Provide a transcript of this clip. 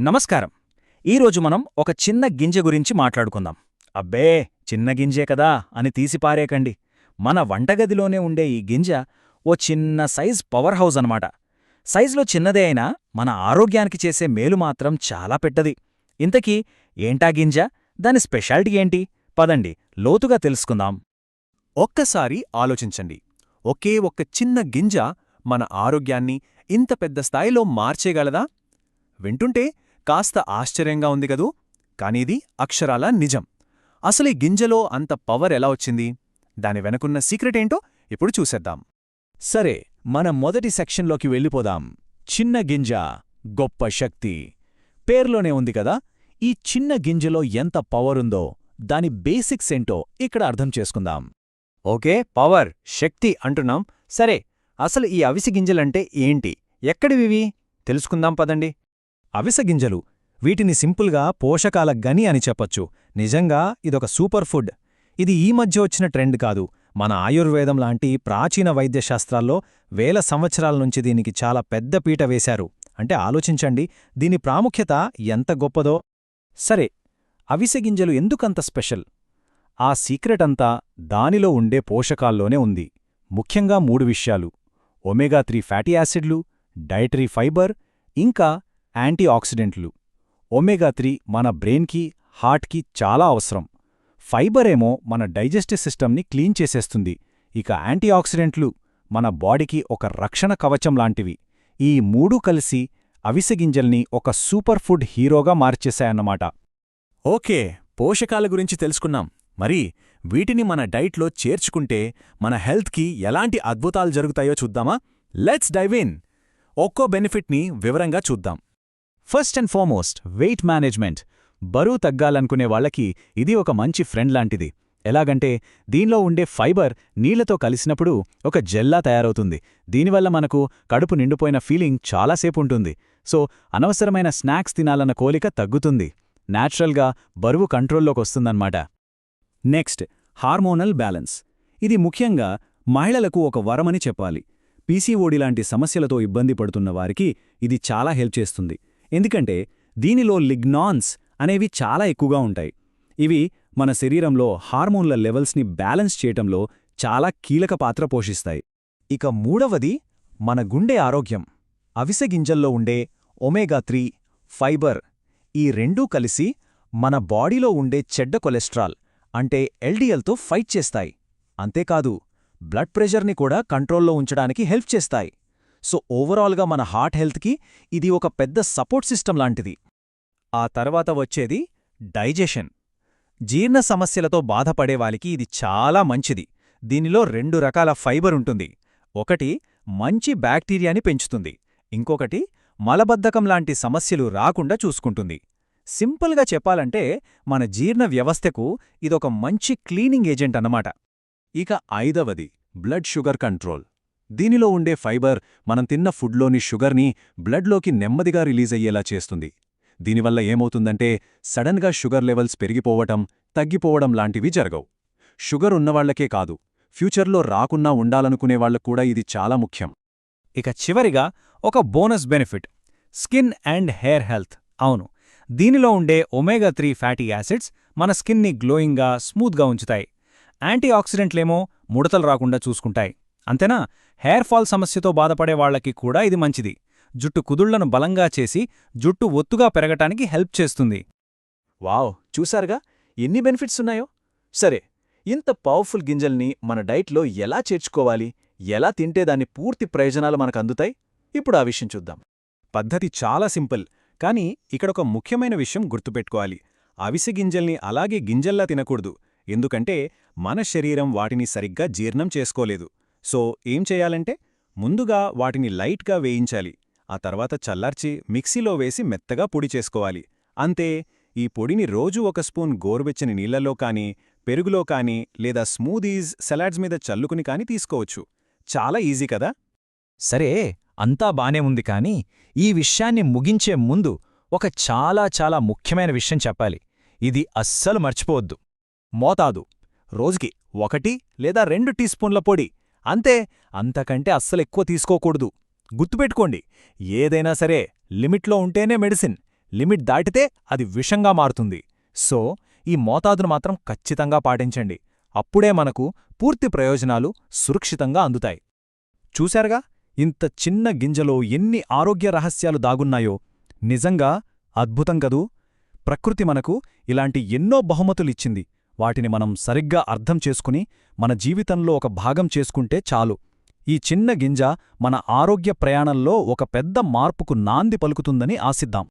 నమస్కారం. ఈరోజు మనం ఒక చిన్న గింజ గురించి మాట్లాడుకుందాం. అబ్బే చిన్న గింజే కదా అని తీసిపారేకండి మన వంటగదిలోనే ఉండే ఈ గింజ ఓ చిన్న సైజ్ పవర్ హౌస్ అనమాట సైజులో చిన్నదే అయినా మన ఆరోగ్యానికి చేసే మేలు మాత్రం చాలా పెట్టది ఇంతకీ ఏంటా గింజ? దాని స్పెషాలిటీ ఏంటి? పదండి లోతుగా తెలుసుకుందాం. ఒక్కసారి ఆలోచించండి. ఒకే ఒక్క చిన్న గింజ మన ఆరోగ్యాన్ని ఇంత పెద్ద స్థాయిలో మార్చేయగలదా? వింటుంటే కాస్త ఆశ్చర్యంగా ఉంది కదూ? కానీది అక్షరాల నిజం. అసలు ఈ గింజలో అంత పవర్ ఎలా వచ్చింది? దాని వెనకున్న సీక్రెట్ ఏంటో ఇప్పుడు చూసేద్దాం. సరే మన మొదటి సెక్షన్లోకి వెళ్ళిపోదాం. చిన్న గింజ గొప్ప శక్తి. పేర్లోనే ఉంది కదా? ఈ చిన్న గింజలో ఎంత పవరుందో దాని బేసిక్స్ ఏంటో ఇక్కడ అర్థం చేసుకుందాం. ఓకే పవర్ శక్తి అంటున్నాం. సరే అసలు ఈ అవిసి గింజలంటే ఏంటి? ఎక్కడివివి? తెలుసుకుందాం పదండి. అవిసె గింజలు. వీటిని సింపుల్గా పోషకాల గని అని చెప్పొచ్చు. నిజంగా ఇదొక సూపర్ ఫుడ్. ఇది ఈ మధ్య వచ్చిన ట్రెండ్ కాదు. మన ఆయుర్వేదం లాంటి ప్రాచీన వైద్యశాస్త్రాల్లో వేల సంవత్సరాల నుంచి దీనికి చాలా పెద్ద పీట వేశారు. అంటే ఆలోచించండి దీని ప్రాముఖ్యత ఎంత గొప్పదో. సరే అవిసె గింజలు ఎందుకంత స్పెషల్? ఆ సీక్రెట్ అంతా దానిలో ఉండే పోషకాల్లోనే ఉంది. ముఖ్యంగా మూడు విషయాలు. ఒమేగా త్రీ ఫ్యాటీ యాసిడ్లు డైటరీ ఫైబర్ ఇంకా యాంటీ ఆక్సిడెంట్లు ఒమేగా త్రీ మన బ్రెయిన్కి హార్ట్కి చాలా అవసరం. ఫైబర్ ఏమో మన డైజెస్టివ్ సిస్టమ్ని క్లీన్ చేసేస్తుంది. ఇక యాంటీ ఆక్సిడెంట్లు మన బాడీకి ఒక రక్షణ కవచం లాంటివి. ఈ మూడూ కలిసి అవిసె గింజల్ని ఒక సూపర్ ఫుడ్ హీరోగా మార్చేశాయన్నమాట. ఓకే పోషకాల గురించి తెలుసుకున్నాం. మరి వీటిని మన డైట్లో చేర్చుకుంటే మన హెల్త్కి ఎలాంటి అద్భుతాలు జరుగుతాయో చూద్దామా? Let's dive in! ఒక్కో బెనిఫిట్ని వివరంగా చూద్దాం. First and foremost weight management బరువు తగ్గాలనుకునే వాళ్ళకి ఇది ఒక మంచి ఫ్రెండ్ లాంటిది. ఎలాగంటే దీనిలో ఉండే ఫైబర్ నీళ్ళతో కలిసినప్పుడు ఒక జెల్లా తయారవుతుంది. దీనివల్ల మనకు కడుపు నిండిపోయిన ఫీలింగ్ చాలాసేపు ఉంటుంది. సో అనవసరమైన స్నాక్స్ తినాలన్న కోలిక తగ్గుతుంది. న్యాచురల్గా బరువు కంట్రోల్లోకొస్తుందన్నమాట నెక్స్ట్ హార్మోనల్ బ్యాలెన్స్ ఇది ముఖ్యంగా మహిళలకు ఒక వరమని చెప్పాలి. పీసీఓడి లాంటి సమస్యలతో ఇబ్బంది పడుతున్న వారికి ఇది చాలా హెల్ప్ చేస్తుంది. ఎందుకంటే దీనిలో లిగ్నాన్స్ అనేవి చాలా ఎక్కువగా ఉంటాయి. ఇవి మన శరీరంలో హార్మోన్ల లెవెల్స్ని బ్యాలెన్స్ చేయటంలో చాలా కీలక పాత్ర పోషిస్తాయి. ఇక మూడవది మన గుండె ఆరోగ్యం. అవిసె గింజల్లో ఉండే ఒమేగా త్రీ ఫైబర్ ఈ రెండూ కలిసి మన బాడీలో ఉండే చెడ్డ కొలెస్ట్రాల్ అంటే ఎల్డిఎల్తో ఫైట్ చేస్తాయి. అంతేకాదు బ్లడ్ ప్రెషర్ని కూడా కంట్రోల్లో ఉంచడానికి హెల్ప్ చేస్తాయి. సో ఓవరాల్గా మన హార్ట్ హెల్త్కి ఇది ఒక పెద్ద సపోర్ట్ సిస్టమ్ లాంటిది. ఆ తర్వాత వచ్చేది డైజెషన్. జీర్ణ సమస్యలతో బాధపడేవాళ్ళకి ఇది చాలా మంచిది. దీనిలో రెండు రకాల ఫైబర్ ఉంటుంది. ఒకటి మంచి బ్యాక్టీరియాని పెంచుతుంది. ఇంకొకటి మలబద్ధకం లాంటి సమస్యలు రాకుండా చూసుకుంటుంది. సింపుల్గా చెప్పాలంటే మన జీర్ణ వ్యవస్థకు ఇదొక మంచి క్లీనింగ్ ఏజెంట్ అన్నమాట. ఇక ఐదవది బ్లడ్ షుగర్ కంట్రోల్. దీనిలో ఉండే ఫైబర్ మనం తిన్న ఫుడ్లోని షుగర్ని బ్లడ్లోకి నెమ్మదిగా రిలీజ్ అయ్యేలా చేస్తుంది. దీనివల్ల ఏమవుతుందంటే సడన్గా షుగర్ లెవెల్స్ పెరిగిపోవటం తగ్గిపోవడం లాంటివి జరగవు. షుగర్ ఉన్నవాళ్ళకే కాదు ఫ్యూచర్లో రాకున్నా ఉండాలనుకునేవాళ్ళకు కూడా ఇది చాలా ముఖ్యం. ఇక చివరిగా ఒక bonus benefit skin and hair health. అవును దీనిలో ఉండే ఒమేగా త్రీ ఫ్యాటీ యాసిడ్స్ మన స్కిన్ని గ్లోయింగ్గా స్మూత్గా ఉంచుతాయి. యాంటీ ఆక్సిడెంట్లేమో ముడతలు రాకుండా చూసుకుంటాయి. అంతేనా? హెయిర్ ఫాల్ సమస్యతో బాధపడే వాళ్ళకి కూడా ఇది మంచిది. జుట్టు కుదుళ్ళను బలంగా చేసి జుట్టు ఒత్తుగా పెరగటానికి హెల్ప్ చేస్తుంది. వావ్! చూసారుగా ఎన్ని బెనిఫిట్స్ ఉన్నాయో? సరే ఇంత పవర్ఫుల్ గింజల్ని మన డైట్లో ఎలా చేర్చుకోవాలి? ఎలా తింటే దాని పూర్తి ప్రయోజనాలు మనకు అందుతాయి? ఇప్పుడు ఆ విషయం చూద్దాం. పద్ధతి చాలా సింపుల్ కానీ ఇక్కడొక ముఖ్యమైన విషయం గుర్తుపెట్టుకోవాలి. అవిసె గింజల్ని అలాగే గింజల్లా తినకూడదు. ఎందుకంటే మన శరీరం వాటిని సరిగ్గా జీర్ణం చేసుకోలేదు. సో ఏం చేయాలంటే ముందుగా వాటిని లైట్గా వేయించాలి. ఆ తర్వాత చల్లార్చి మిక్సీలో వేసి మెత్తగా పొడి చేసుకోవాలి. అంతే ఈ పొడిని రోజు ఒక స్పూన్ గోరువెచ్చని నీళ్ళలో కానీ పెరుగులో కానీ లేదా స్మూదీస్ సలాడ్స్ మీద చల్లుకుని కానీ తీసుకోవచ్చు. చాలా ఈజీ కదా? సరే అంతా బానే ఉంది కానీ ఈ విషయాన్ని ముగించే ముందు ఒక చాలా చాలా ముఖ్యమైన విషయం చెప్పాలి. ఇది అస్సలు మర్చిపోవద్దు. మోతాదు. రోజుకి ఒకటి లేదా రెండు టీ స్పూన్ల పొడి. అంతే అంతకంటే అస్సలెక్కువ తీసుకోకూడదు. గుర్తుపెట్టుకోండి ఏదైనా సరే లిమిట్లో ఉంటేనే మెడిసిన్ లిమిట్ దాటితే అది విషంగా మారుతుంది. సో ఈ మోతాదును మాత్రం ఖచ్చితంగా పాటించండి. అప్పుడే మనకు పూర్తి ప్రయోజనాలు సురక్షితంగా అందుతాయి. చూశారుగా? ఇంత చిన్న గింజలో ఎన్ని ఆరోగ్య రహస్యాలు దాగున్నాయో. నిజంగా అద్భుతం కదూ? ప్రకృతి మనకు ఇలాంటి ఎన్నో బహుమతులిచ్చింది వాటిని మనం సరిగ్గా అర్థం చేసుకుని మన జీవితంలో ఒక భాగం చేసుకుంటే చాలు. ఈ చిన్న గింజ మన ఆరోగ్య ప్రయాణంలో ఒక పెద్ద మార్పుకు నాంది పలుకుతుందని ఆశిద్దాం.